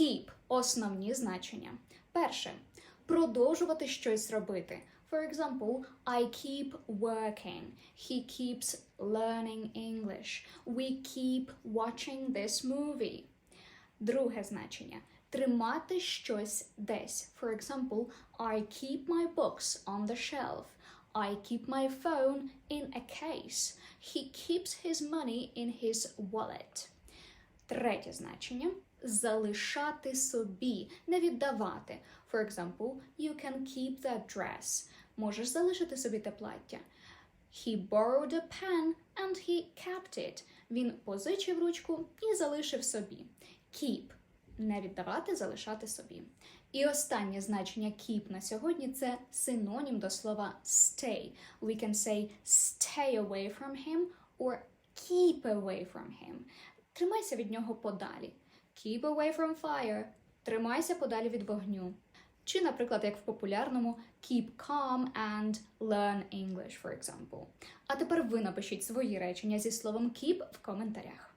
Keep основні значення. Перше продовжувати щось робити. For example, I keep working. He keeps learning English. We keep watching this movie. Друге значення тримати щось десь. For example, I keep my books on the shelf. I keep my phone in a case. He keeps his money in his wallet. Третє значення залишати собі, не віддавати. For example, you can keep that dress. Можеш залишити собі те плаття. He borrowed a pen and he kept it. Він позичив ручку і залишив собі. Keep не віддавати, залишати собі. І останнє значення keep на сьогодні це синонім до слова stay. We can say stay away from him or keep away from him. Тримайся від нього подалі. Keep away from fire. Тримайся подалі від вогню. Чи, наприклад, як в популярному keep calm and learn English, for example. А тепер ви напишіть свої речення зі словом keep в коментарях.